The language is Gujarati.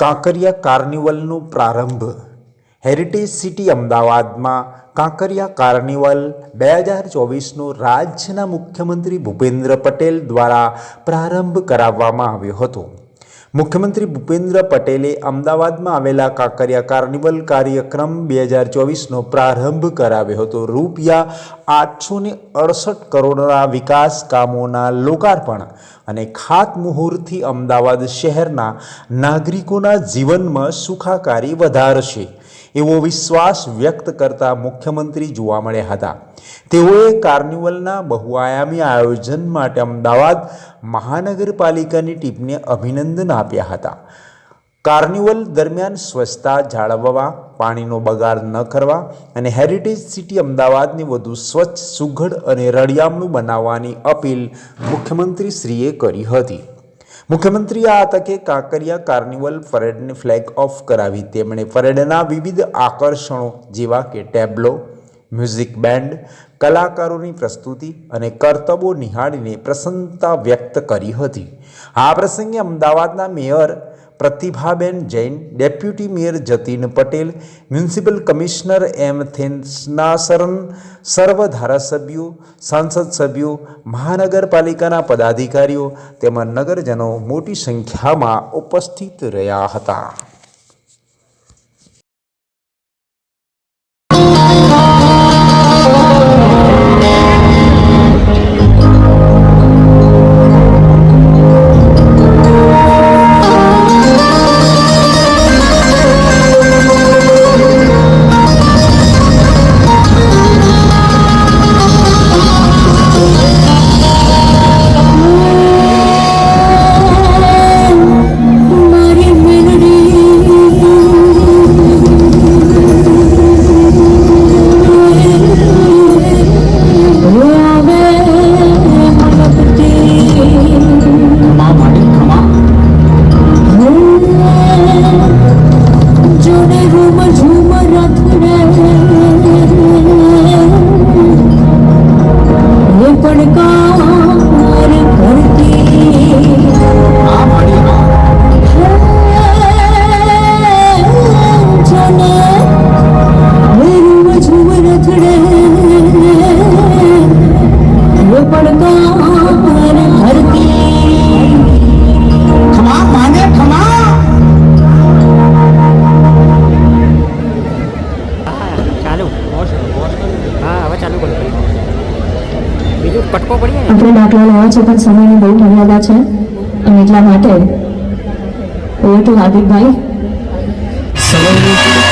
કાંકરિયા કાર્નિવલનો પ્રારંભ. હેરિટેજ સિટી અમદાવાદમાં કાંકરિયા કાર્નિવલ બે હજાર ચોવીસનો રાજ્યના મુખ્યમંત્રી ભૂપેન્દ્ર પટેલ દ્વારા પ્રારંભ કરાવવામાં આવ્યો હતો. મુખ્યમંત્રી ભૂપેન્દ્ર પટેલે અમદાવાદમાં આવેલા કાંકરિયા કાર્નિવલ કાર્યક્રમ બે હજાર ચોવીસનો પ્રારંભ કરાવ્યો હતો. રૂપિયા આઠસો ને અડસઠ કરોડના વિકાસ કામોના લોકાર્પણ અને ખાતમુહૂર્તથી અમદાવાદ શહેરના નાગરિકોના જીવનમાં સુખાકારી વધારશે. એવો વિશ્વાસ વ્યક્ત કરતા મુખ્યમંત્રી જોવા મળ્યા હતા. તેઓએ કાર્નિવલના બહુઆયામી આયોજન માટે અમદાવાદ મહાનગરપાલિકાની ટીમને અભિનંદન આપ્યા હતા. કાર્નિવલ દરમિયાન સ્વચ્છતા જાળવવા, પાણીનો બગાડ ન કરવા અને હેરિટેજ સિટી અમદાવાદને વધુ સ્વચ્છ, સુઘડ અને રળિયામણું બનાવવાની અપીલ મુખ્યમંત્રીશ્રીએ કરી હતી. મુખ્યમંત્રીએ આ તકે કાંકરિયા કાર્નિવલ પરેડને ફ્લેગ ઓફ કરાવી. તેમણે પરેડના વિવિધ આકર્ષણો જેવા કે ટેબ્લો, મ્યુઝિક બેન્ડ, કલાકારોની પ્રસ્તુતિ અને કરતબો નિહાળીને પ્રસન્નતા વ્યક્ત કરી હતી. આ પ્રસંગે અમદાવાદના mayor Pratibhaben Jain, deputy mayor Jatin Patel, municipal commissioner M Thennarasan સર્વ ધારાસભ્યો સાંસદ સભ્યો, મહાનગરપાલિકાના પદાધિકારીઓ તેમજ નગરજનો મોટી સંખ્યામાં ઉપસ્થિત રહ્યા હતા. બીજું કટકો પડીએ? આપણે દાખલા લેવા છે પણ સમયની બહુ મર્યાદા છે. અને એટલા માટે ઓવર ટુ હાર્દિકભાઈ. સમયની